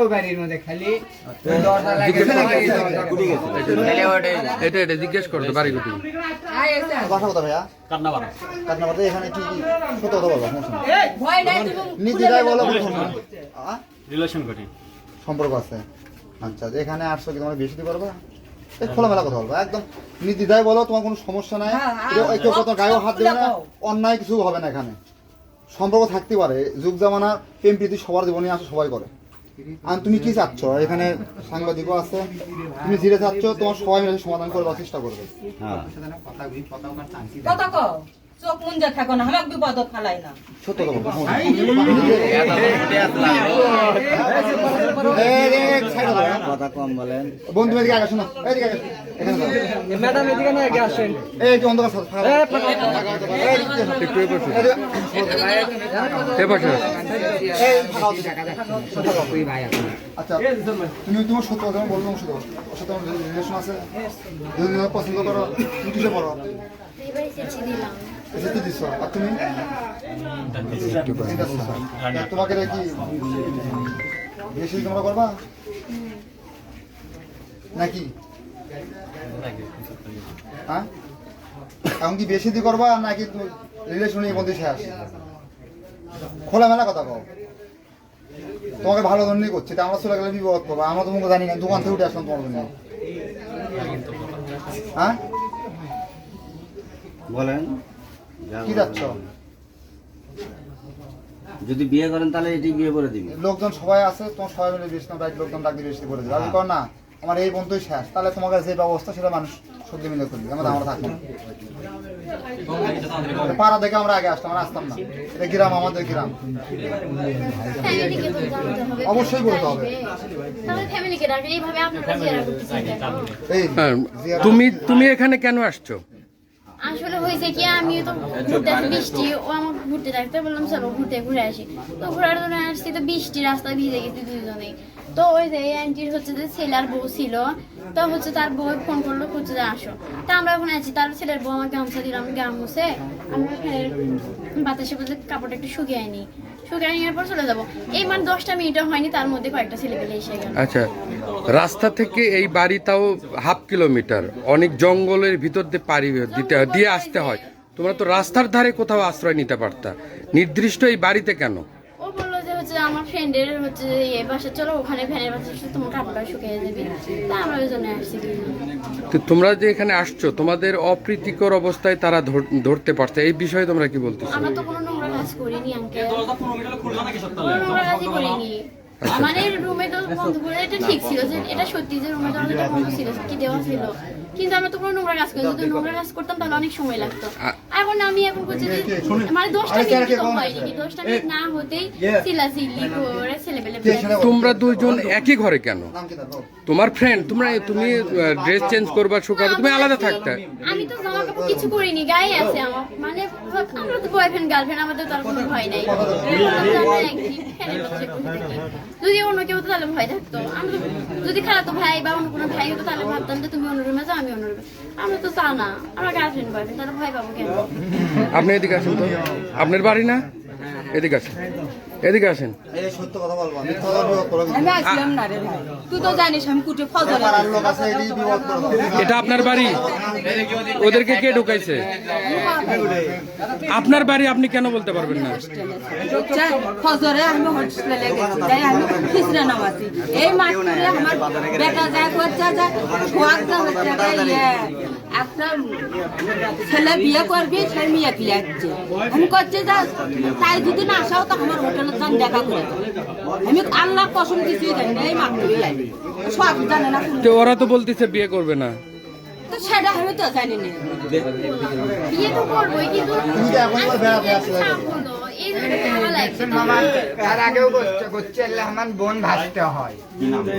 ওই বাড়ির মধ্যে খালি ওই দরজা লাগে। এটা এটা জিজ্ঞেস করতো বাড়ি কোথা ভাইয়া? এখানে কি কি? সত্য কথা বলব বলো? রিলেশন করি সম্পর্ক আছে। আচ্ছা এখানে আসছো কি তোমার বেশি দিতে পারবা এই খোলামেলা কথা বলব একদম নির্দ্বিধায় বলো তোমার কোনো সমস্যা নাই। হ্যাঁ, কেউ- গায়েও হাত দেবে না অন্যায় কিছু হবে না এখানে। সম্পর্ক থাকতে পারে যুগ জামানা প্রেম প্রীতি সবার জীবনে আসে সবাই করে। আর তুমি কি চাচ্ছ? এখানে সাংবাদিকও আছে। তুমি যেটা চাচ্ছ তোমার সবাই মিলে সমাধান করার চেষ্টা করবে। কত কও। চোখ মুঞ্জা থাকো না আমাকে ফেলাই না কথা কম বলেন বন্ধু এদিকে আগে শোনো এদিকে আগে ম্যাডাম এদিকে না আগে আসেন এই অন্ধকার সাথে আচ্ছা তুমি তোমার সত্য কথা সত্য রিলেশন আছে যদি পছন্দ করো তুমি কিসে পড়ো তুমি? তোমাকে কি? বেশি তোমরা করবা? নাকি? হ্যাঁ? এখন কি বেশি দিয়ে করবা নাকি রিলেশনের মধ্যে শেষ? খোলামেলা কথা কও। তোমাকে ভালো ধরনেই করছে তা আমরা চলে গেলে বিপদ করব আমরা তোমাকে জানি না দোকান থেকে উঠে আসলাম তোমার জন্য। হ্যাঁ? বলেন। কি যাচ্ছ? যদি বিয়ে করেন তাহলে এটি বিয়ে করে দিবি। লোকজন সবাই আছে তোমার সবাই মিলে বেশি বাইক লোকজন ডাক দিয়ে বেশি করে দেবে। আমি কর না আমার এই বন্ধুই শেষ। তাহলে তোমার কাছে যে ব্যবস্থা সেটা মানুষ সত্যি মিলে করবে। আমরা আমরা থাকব না। পাড়া দেখে আমরা আগে আসতাম আমরা আসতাম না। এটা গ্রাম আমাদের গ্রাম। অবশ্যই বলতে হবে। তাহলে ফ্যামিলিকে ডাকে এইভাবে আপনারা জেরা করতেছেন কেন? এই হ্যাঁ, তুমি তুমি এখানে কেন আসছো? আসলে হয়েছে কি আমি তো ঘুরতে আসি, বৃষ্টি, ও আমার ঘুরতে থাকতে বললাম, চলো ঘুরতে, ঘুরে আসি। তো ঘোরার জন্য আসছি, তো বৃষ্টি রাস্তা ভিজে গেছি দুজনেই তো ওই যে এই আন্টির হচ্ছে যে ছেলের বউ ছিল, তো হচ্ছে তার বউ ফোন করল হচ্ছে যে আসো। তা আমরা ওখানে আছি, তার ছেলের বউ আমার গামছা দিলাম গাম মুছে আমি ওখানে বাতাসে বলতে কাপড়টা একটু শুকিয়ে আনি। শুকিয়ে নেওয়ার পর চলে যাব। এই মানে দশটা মিনিটও হয়নি তার মধ্যে কয়েকটা ছেলে এসে গেল। আচ্ছা রাস্তা থেকে এই বাড়ি তাও হাফ কিলোমিটার অনেক জঙ্গলের ভিতর দিয়ে পাড়ি দিতে দিয়ে আসতে হয়। তোমরা তো রাস্তার ধারে কোথাও আশ্রয় নিতে পারতা। নির্দিষ্ট এই বাড়িতে কেন? ও বলল যে হচ্ছে আমার ফ্রেন্ডের হচ্ছে যে বাসা চলো ওখানে ফ্যানের বাসা তোমার কাপড়টা শুকিয়ে দেবে তা আমরা ওই জন্য আসছি। তো তোমরা যে এখানে আসছো তোমাদের অপ্রীতিকর অবস্থায় তারা ধর- ধরতে পারছে। এই বিষয়ে তোমরা কি বলতেছো? আমরা তো কোনো কাজ করিনি আঙ্কেল কোনো নোংরা কাজই করিনি। মানে রুমে তো বন্ধ করে এটা ঠিক ছিল যে এটা সত্যি যে রুমে দরজাটা বন্ধ ছিল কি দেওয়া ছিল। কিন্তু আমরা তো কোনো নোংরা কাজ করি যদি নোংরা কাজ করতাম তাহলে অনেক সময় লাগতো। এখন আমি এখন করছি যে মানে দশটা মিনিট তো হয়নি দশটা মিনিট না হতেই চিল্লাচিল্লি করে ছেলেপেলে তোমরা দুজন একই ঘরে কেন? তোমার ফ্রেন্ড তোমরা তুমি ড্রেস চেঞ্জ করবা শুকাবে তুমি আলাদা থাকতে। আমি তো জামা কাপড় কিছু করিনি গায়ে আছে আমার। মানে আমরা তো বয়ফ্রেন্ড গার্লফ্রেন্ড আমাদের তার কোনো ভয় নাই। যদি অন্য কেউ তাহলে ভয় থাকতো। আমরা তো- যদি খালাতো ভাই বা অন্য কোনো ভাই হতো তাহলে ভাবতাম যে তুমি অন্য রুমে যাও আমি অন্য রুমে আমরা তো চাও না আমরা গার্লফ্রেন্ড বয়ফ্রেন্ড তাহলে ভয় পাবো কেন? আপনি এদিকে আসেন তো। আপনার বাড়ি না? এদিকে আসেন। এদিকে আসেন। সত্য কথা বলব মিথ্যা কথা বিপদ করো কিন্তু। আমি আসলাম না রে ভাই। তুই তো জানিস আমি কুটে ফজর পাড়ার লোক আছে এটি বিপদ করো এটা আপনার বাড়ি? ওদেরকে কে ঢুকাইছে? আপনার বাড়ি আপনি কেন বলতে পারবেন না? ফজরে আমি হোস্টেলে গেছি আমি খিচড়া নামাছি। এই মাঠে আমার বেটা যায় করছে যায় সোয়াগটা হচ্ছে ইয়ে, একটা ছেলে বিয়ে করবি সে মেয়ে পিলাচ্ছে আমি করছে যা তাই যদি না আসাও তো আমার হোটেলে যান দেখা করে আমি আল্লাহ কসম কিছুই জানি এই জানে না। ওরা তো বলতেছে বিয়ে করবে না। সেটা আমি তো জানি না। বিয়ে তো করবোই কিন্তু তার আগেও করছে করছে বোন ভাসতে হয়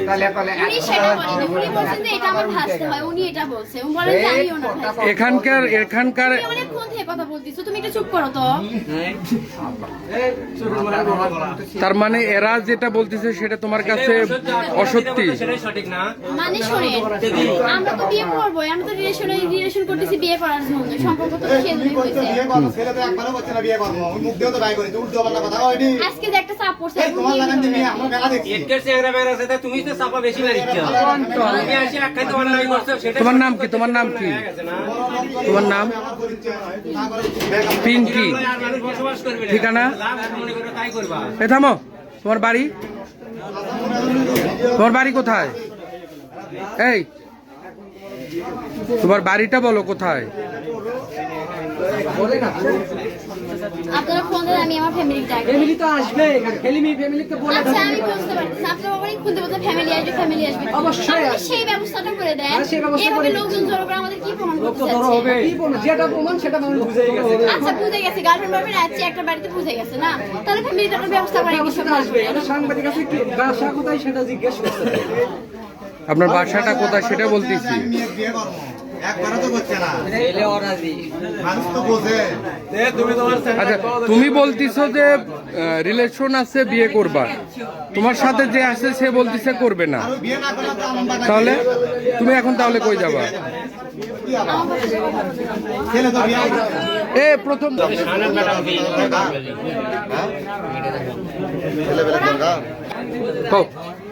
তাহলে বলে উনি সেটা বলেনি উনি বলছেন যে এটা আমার ভাসতে হয় উনি এটা বলছে উনি বলেন যে আমি ওনার ভাসতে এখানকার এখানকার তুমি অনেকক্ষণ থেকে কথা বলতেছো তুমি একটু চুপ করো তো তার মানে এরা যেটা বলতেছে সেটা তোমার কাছে অসত্যি। মানে শোনেন আমরা তো বিয়ে করবোই আমরা তো রিলেশনে রিলেশন করতেছি বিয়ে করার জন্য সম্পর্ক তো করো কথা আজকে যে একটা চাপ পড়ছে তোমার লাগান দিয়ে আমরা মেলা দেখছি। তুমি তো চাপা বেশি মারিচ্ছ। তুমি আসি এক খাইতে অন্যায় করছ সেটা তোমার নাম কি? তোমার নাম কি? তোমার নাম পিঙ্কি। ঠিকানা? মনে এ থামো। তোমার বাড়ি? তোমার বাড়ি কোথায়? এই তোমার বাড়িটা বলো কোথায়? আপনারা ফোন দেন আমি আমার ফ্যামিলি ডাকবো। ফ্যামিলি তো আসবে ফ্যামিলি ফ্যামিলিকে বলে আচ্ছা আমি বুঝতে পারছি। আপনার বাবারই খুঁজতে বলতে ফ্যামিলি আসবে ফ্যামিলি আসবে। অবশ্যই সেই ব্যবস্থাটা করে দেন। হ্যাঁ, সেই ব্যবস্থা করে লোকজন জড়ো করে আমাদের কি প্রমাণ করতে ধরো চাচ্ছে? হবে কি বলব যেটা প্রমাণ সেটা মানুষ বুঝে গেছে। আচ্ছা বুঝে গেছে। গার্লফ্রেন্ড ভাবে আছে একটা বাড়িতে বুঝে গেছে না? তাহলে ফ্যামিলিটা একটা ব্যবস্থা করে কিছু আসবে। সাংবাদিক আছে কি? বাসা কোথায় সেটা জিজ্ঞেস করতে। আপনার বাসাটা কোথায় সেটা বলতেছি। আচ্ছা তুমি বলতিছো যে রিলেশন আছে বিয়ে করবা। তোমার সাথে যে আছে সে বলতিছে করবে না। তাহলে? তুমি এখন তাহলে কই যাবা। এ প্রথম হোক,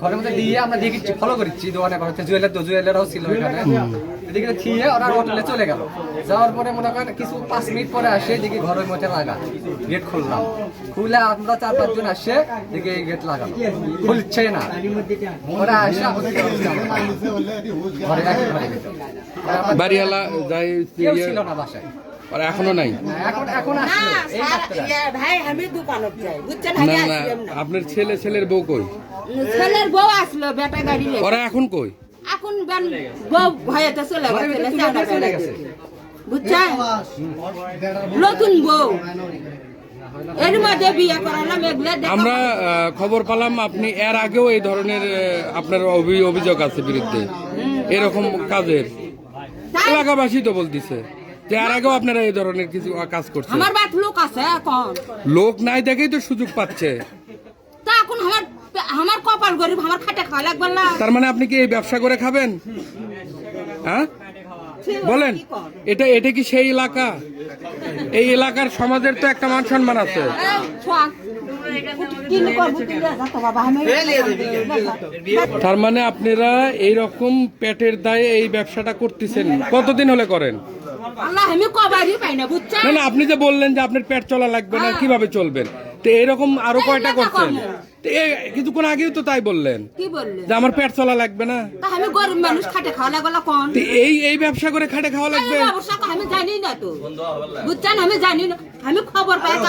ঘরের মধ্যে দিয়ে আমরা দেখি ফলো করছি দোকানে ঘর হচ্ছে জুয়েলার জুয়েলারও ছিল এখানে। এদিকে থিয়ে ওরা হোটেলে চলে গেল। যাওয়ার পরে মনে করেন কিছু পাঁচ মিনিট পরে আসে দেখি ঘরের মধ্যে লাগা গেট খুললাম। খুলে আমরা চার পাঁচজন আসে দেখি গেট লাগানো। খুলছে না। ওরা আসে ঘরে বাড়িওয়ালা যাই ছিল না বাসায়। আর এখনও নাই? এখন এখন আসলো এই মাত্র ভাই আমি দোকানত যাই। বুঝছেন না না আপনার ছেলে ছেলের বউ কই? ছেলের বউ আসলো বেটা গাড়ি ওরা এখন কই? এখন বেন বউ ভয়েতে চলে গেছে চলে বুঝছেন? নতুন বউ। আমরা খবর পেলাম আপনি এর আগেও এই ধরনের আপনার অভি- অভিযোগ আছে বিরুদ্ধে। এরকম কাজের। এলাকাবাসী তো বলতিছে। এর আগেও আপনারা এই ধরনের কিছু কাজ করছেন? আমার বাত লোক আছে এখন। লোক নাই দেখেই তো সুযোগ পাচ্ছে। তা এখন আমার আমার কপাল গরিব আমার খাটে খাওয়া লাগবে না। তার মানে আপনি কি এই ব্যবসা করে খাবেন? হ্যাঁ? বলেন এটা এটা কি সেই এলাকা? এই এলাকার সমাজের তো একটা মান সম্মান আছে। তার মানে আপনারা এই রকম পেটের দায়ে এই ব্যবসাটা করতেছেন। কতদিন হলে করেন? আল্লাহ আমি কবারই পাই না বুঝছেন? না না আপনি যে বললেন যে আপনার পেট চলা লাগবে না কীভাবে চলবেন? তো এরকম আরও কয়টা করছেন? তো এই- কিছুক্ষণ আগেও তো তাই বললেন। কি বললে যে আমার পেট চলা লাগবে না। তা আমি গরিব মানুষ খাটে খাওয়া লাগবে কোন? তো এই এই ব্যবসা করে খাটে খাওয়া লাগবে? এই ব্যবসা তো আমি জানি না তো। বুঝছেন আমি জানি না। আমি খবর পাই তা